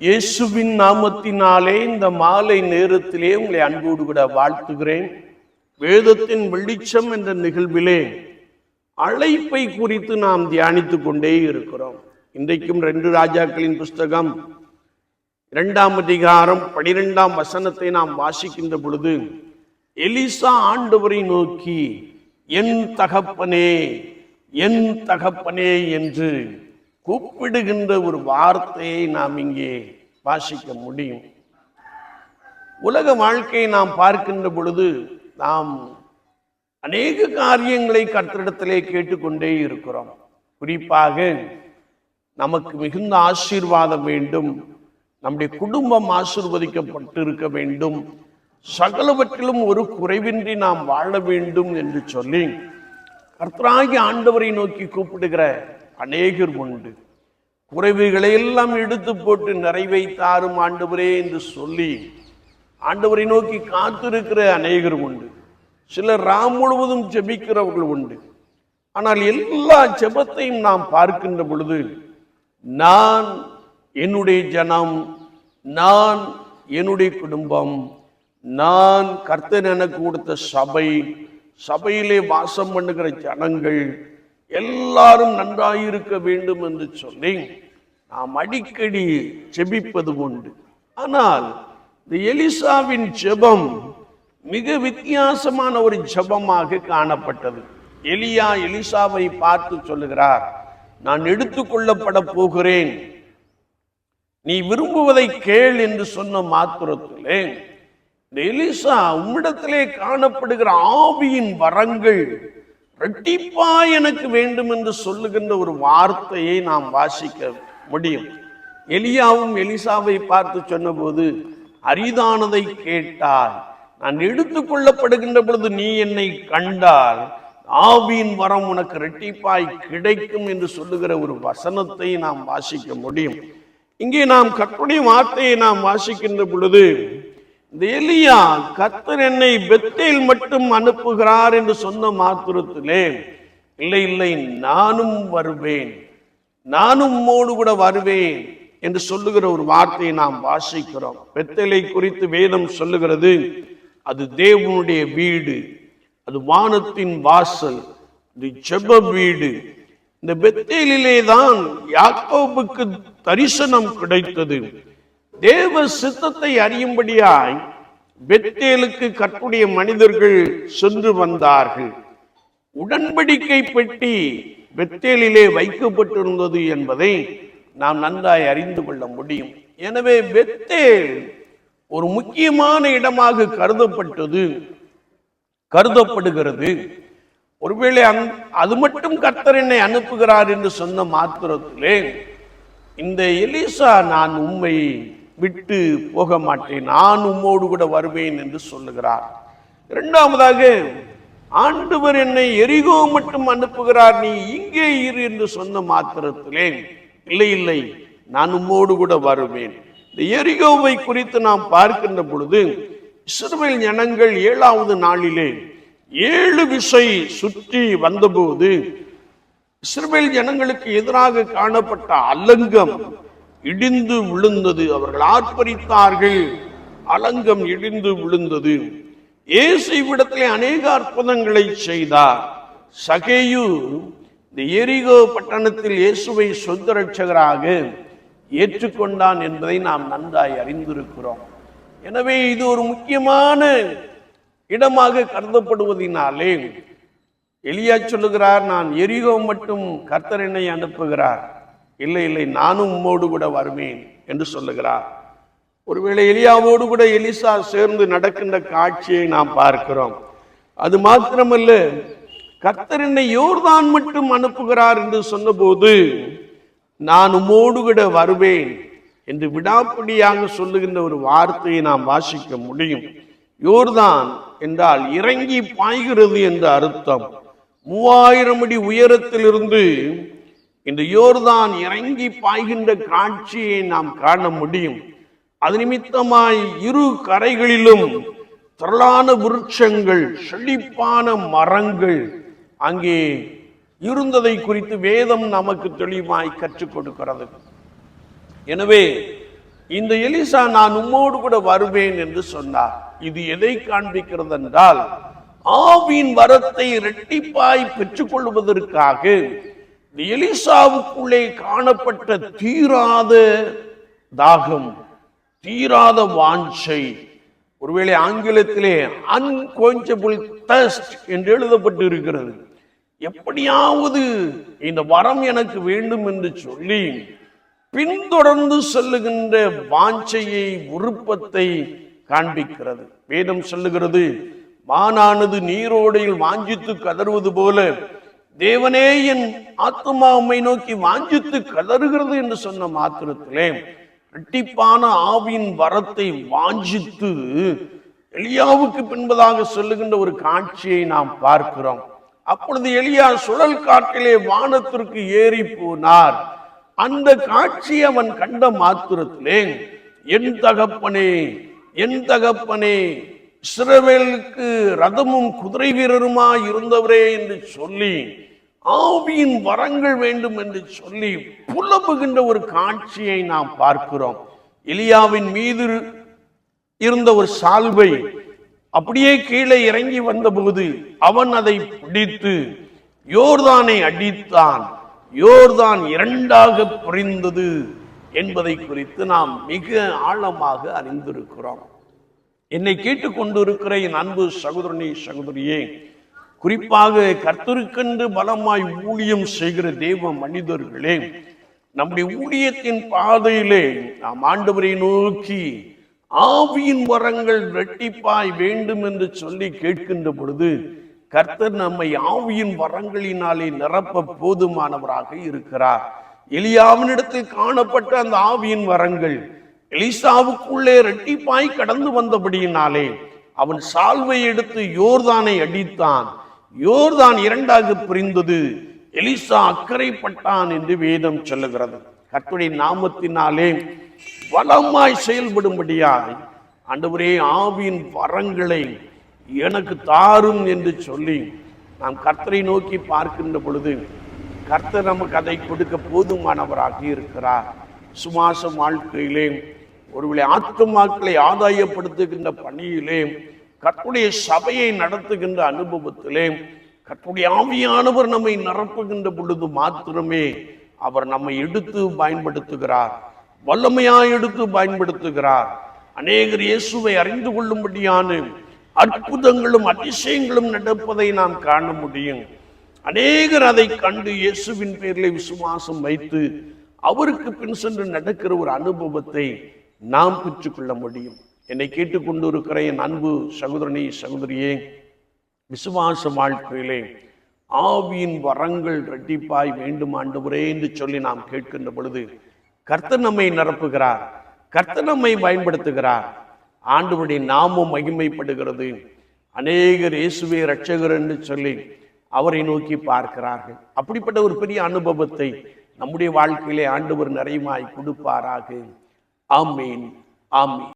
இயேசுவின் நாமத்தினாலே இந்த மாலை நேரத்திலே உங்களை அன்போடு கூட வாழ்த்துகிறேன். வேதத்தின் வெளிச்சம் என்ற நிகழ்விலே அழைப்பை குறித்து நாம் தியானித்து கொண்டே இருக்கிறோம். இன்றைக்கும் ரெண்டு ராஜாக்களின் புஸ்தகம் இரண்டாம் அதிகாரம் பனிரெண்டாம் வசனத்தை நாம் வாசிக்கின்ற பொழுது எலிசா ஆண்டவரை நோக்கி என் தகப்பனே என் தகப்பனே என்று கூப்பிடுகின்ற ஒரு வார்த்தையை நாம் இங்கே வாசிக்க முடியும். உலக வாழ்க்கையை நாம் பார்க்கின்ற பொழுது நாம் அநேக காரியங்களை கர்த்தரிடத்திலே கேட்டுக்கொண்டே இருக்கிறோம். குறிப்பாக நமக்கு மிகுந்த ஆசீர்வாதம் வேண்டும். நம்முடைய குடும்பம் ஆசிர்வதிக்கப்பட்டு இருக்க வேண்டும். சகலவற்றிலும் ஒரு குறைவின்றி நாம் வாழ வேண்டும் என்று சொல்லி கர்த்தராகி ஆண்டவரை நோக்கி கூப்பிடுகிற அநேகர் உண்டு குறைவுகளை எல்லாம் எடுத்து போட்டு நிறைவைத்தாரும் ஆண்டவரே என்று சொல்லி ஆண்டவரை நோக்கி காத்திருக்கிற அநேகர் உண்டு. சிலர் ராம் முழுவதும் ஜெபிக்கிறவர்கள் உண்டு. ஆனால் எல்லா ஜெபத்தையும் நாம் பார்க்கின்ற பொழுது நான் என்னுடைய ஜனம் நான் என்னுடைய குடும்பம் நான் கர்த்தன் எனக்கு கொடுத்த சபை சபையிலே வாசம் பண்ணுகிற ஜனங்கள் எல்லாரும் நன்றாயிருக்க வேண்டும் என்று சொல்லி நாம் அடிக்கடி ஜெபிப்பது உண்டு. ஆனால் இந்த எலிசாவின் ஜெபம் மிக வித்தியாசமான ஒரு ஜெபமாக காணப்பட்டது. எலியா எலிசாவை பார்த்து சொல்லுகிறார் நான் எடுத்துக்கொள்ளப்பட போகிறேன். நீ விரும்புவதை கேள் என்று சொன்ன மாத்திரத்திலே இந்த எலிசா உம்மிடத்திலே காணப்படுகிற ஆவியின் வரங்கள் ரெட்டிப்பா எனக்கு வேண்டும் என்று சொல்லுகின்ற ஒரு வார்த்தையை நாம் வாசிக்க முடியும். எலியாவும் எலிசாவை பார்த்து சொன்னபோது அரிதானதை கேட்டால் நான் எடுத்துக்கொள்ளப்படுகின்ற பொழுது நீ என்னை கண்டால் ஆவியின் வரம் உனக்கு ரெட்டிப்பாய் கிடைக்கும் என்று சொல்லுகிற ஒரு வசனத்தை நாம் வாசிக்க முடியும். இங்கே நாம் கற்பனை வார்த்தையை நாம் வாசிக்கின்ற பொழுது இந்த எலியா கத்தர் என்னை பெத்தேல் மட்டும் அனுப்புகிறார் என்று சொன்ன மாத்திரத்திலே இல்லை இல்லை நானும் வருவேன். நானும் உம்மோடு கூட வருவேன் என்று சொல்லுகிற ஒரு வார்த்தையை நாம் வாசிக்கிறோம். பெத்தலை குறித்து வேதம் சொல்லுகிறது அது தேவனுடைய வீடு அது வானத்தின் வாசல் அது செப வீடு. இந்த பெத்தேலிலே தான் யாக்கோபுக்கு தரிசனம் கிடைத்தது. தேவ சித்தத்தை அறியும்படியாய் பெத்தேலுக்கு கற்புடைய மனிதர்கள் சென்று வந்தார்கள். உடன்படிக்கை பெட்டி பெத்தேலிலே வைக்கப்பட்டிருந்தது என்பதை நாம் நன்றாய் அறிந்து கொள்ள முடியும். எனவே பெத்தேல் ஒரு முக்கியமான இடமாக கருதப்பட்டது கருதப்படுகிறது. ஒருவேளை அந்- அது மட்டும் கர்த்தர் என்னை அனுப்புகிறார் என்று சொன்ன மாத்திரத்திலே இந்த எலிசா நான் உண்மை விட்டு போக மாட்டேன். நான் உம்மோடு கூட வருவேன் என்று சொல்லுகிறார். இரண்டாவதாக ஆண்டவர் என்னை எரிகோ மட்டும் அனுப்புகிறார் நீ இங்கே இரு என்று சொன்ன மாத்திரத்திலே இல்லை இல்லை நான் உம்மோடு கூட வருவேன். இந்த எரிகோவை குறித்து நாம் பார்க்கின்ற பொழுது இஸ்ரவேல் ஜனங்கள் ஏழாவது நாளிலே ஏழு விசை சுற்றி வந்தபோது இஸ்ரவேல் ஜனங்களுக்கு எதிராக காணப்பட்ட அலங்கம் இடிந்து விழுந்தது. அவர்கள் ஆர்ப்பரித்தார்கள். அலங்கம் இடிந்து விழுந்தது. இயேசு இவ்விடத்திலே அநேக அற்புதங்களை செய்தார். சகேயு இந்த எரிகோ பட்டணத்தில் இயேசுவை சொந்த ரட்சகராக ஏற்றுக்கொண்டான் என்பதை நாம் நன்றாய் அறிந்திருக்கிறோம். எனவே இது ஒரு முக்கியமான இடமாக கருதப்படுவதினாலே எளியா சொல்லுகிறார் நான் எரிகோ மட்டும் கர்த்தர் என்னை அனுப்புகிறார். இல்லை இல்லை நானும் உம்மோடு கூட வருவேன் என்று சொல்லுகிறார். ஒருவேளை எலியாவோடு கூட எலிசா சேர்ந்து நடக்கின்ற காட்சியை நாம் பார்க்கிறோம். அது மாத்திரமல்ல கர்த்தர் என்னை யோர்தான் மட்டும் அனுப்புகிறார் என்று சொன்னபோது நான் உம்மோடு கூட வருவேன் என்று விடாப்பிடியாக சொல்லுகின்ற ஒரு வார்த்தையை நாம் வாசிக்க முடியும். யோர்தான் என்றால் இறங்கி பாய்கிறது என்ற அர்த்தம். மூவாயிரம் அடி உயரத்திலிருந்து இந்த யோர்தான் இறங்கி பாய்கின்ற காட்சியை நாம் காண முடியும். அது நிமித்தமாய் இரு கரைகளிலும் திரளான விருட்சங்கள் செழிப்பான மரங்கள் அங்கே இருந்ததை குறித்து வேதம் நமக்கு தெளிவாய் கற்றுக் கொடுக்கிறது. எனவே இந்த எலிசா நான் உம்மோடு கூட வருவேன் என்று சொன்னார். இது எதை காண்பிக்கிறது என்றால் ஆவின் வரத்தை இரட்டிப்பாய் பெற்றுக்கொள்வதற்காக எலிசாவுக்குள்ளே காணப்பட்ட தீராத தாகம் தீராத வாஞ்சை. ஒருவேளை ஆங்கிலத்திலே அன்கோஞ்சபிள் தஸ்ட் என்று எழுதப்பட்டு இருக்கிறது எப்படியாவது இந்த வரம் எனக்கு வேண்டும் என்று சொல்லி பின்தொடர்ந்து செல்லுகின்ற வாஞ்சையை விருப்பத்தை காண்பிக்கிறது. வேதம் சொல்லுகிறது மானானது நீரோடையில் வாஞ்சித்து கதறுவது போல தேவனே என் ஆத்மா உம்மை நோக்கி வாஞ்சித்து கதறுகிறது என்று சொன்ன மாத்திரத்திலே ரெட்டிப்பான ஆவியின் வரத்தை வாஞ்சித்து எலியாவுக்கு பின்பதாக சொல்லுகின்ற ஒரு காட்சியை நாம் பார்க்கிறோம். அப்பொழுது எலியா சுழல் காட்டிலே வானத்திற்கு ஏறி போனார். அந்த காட்சி அவன் கண்ட மாத்திரத்திலே என் தகப்பனே என் தகப்பனே இஸ்ரவேலுக்கு ரதமும் குதிரை வீரருமா இருந்தவரே என்று சொல்லி ஆவியின் வரங்கள் வேண்டும் என்று சொல்லி புலம்புகின்ற ஒரு காட்சியை நாம் பார்க்கிறோம். எலியாவின் மீது இருந்த ஒரு சால்வை அப்படியே கீழே இறங்கி வந்தபோது அவன் அதை பிடித்து யோர்தானை அடித்தான். யோர்தான் இரண்டாக புரிந்தது என்பதை குறித்து நாம் மிக ஆழமாக அறிந்திருக்கிறோம். என்னை கேட்டுக்கொண்டிருக்கிற என் அன்பு சகோதரனே சகோதரியே குறிப்பாக கர்த்தருக்கென்று பலமாய் ஊழியம் செய்கிற தேவ மனிதர்களே நம்முடைய ஊழியத்தின் பாதையிலே நாம் ஆண்டவரை நோக்கி ஆவியின் வரங்கள் இரட்டிப்பாய் வேண்டும் என்று சொல்லி கேட்கின்ற பொழுது கர்த்தர் நம்மை ஆவியின் வரங்களினாலே நிரப்ப போதுமானவராக இருக்கிறார். எளியாவினிடத்தில் காணப்பட்ட அந்த ஆவியின் வரங்கள் எலிசாவுக்குள்ளே இரட்டிப்பாய் கடந்து வந்தபடியினாலே அவன் சால்வை எடுத்து யோர்தானை அடித்தான். யோர்தான் இரண்டாக பிரிந்தது. எலிசா அக்கறைப்பட்டான் என்று வேதம் சொல்லுகிறது. கர்த்தருடைய நாமத்தினாலே வளமாய் செயல்படும்படியாய் ஆண்டவரே ஆவியின் வரங்களை எனக்கு தாரும் என்று சொல்லி நாம் கர்த்தரை நோக்கி பார்க்கின்ற பொழுது கர்த்தர் நமக்கு அதை கொடுக்க போதுமானவராக இருக்கிறார். சுமாச வாழ்க்கையிலே ஒருவேளை ஆத்துமாக்களை ஆதாயப்படுத்துகின்ற பணியிலே கர்த்தருடைய சபையை நடத்துகின்ற அனுபவத்திலே கர்த்தருடைய ஆவியானவர் நம்மை நிரப்புகின்ற பொழுது மாத்திரமே அவர் நம்மை எடுத்து பயன்படுத்துகிறார் வல்லமையாய் எடுத்து பயன்படுத்துகிறார். அநேகர் இயேசுவை அறிந்து கொள்ளும்படியான அற்புதங்களும் அதிசயங்களும் நடப்பதை நாம் காண முடியும். அநேகர் அதை கண்டு இயேசுவின் பேரில் விசுவாசம் வைத்து அவருக்கு பின் சென்று நடக்கிற ஒரு அனுபவத்தை நாம் பெற்றுக்கொள்ள முடியும். என்னை கேட்டுக்கொண்டு இருக்கிற என் அன்பு சகோதரனே சகோதரியே விசுவாச வாழ்க்கையிலே ஆவியின் வரங்கள் இரட்டிப்பாய் வேண்டும் ஆண்டவரே என்று சொல்லி நாம் கேட்கின்ற பொழுது கர்த்தர் நம்மை நிரப்புகிறார் கர்த்தர் நம்மை பயன்படுத்துகிறார். ஆண்டவருடைய நாமும் மகிமைப்படுகிறது. அநேகர் இயேசுவே ரட்சகர் என்று சொல்லி அவரை நோக்கி பார்க்கிறார்கள். அப்படிப்பட்ட ஒரு பெரிய அனுபவத்தை நம்முடைய வாழ்க்கையிலே ஆண்டவர் நிறைவாய் கொடுப்பாராக. ஆமீன் ஆமீன்.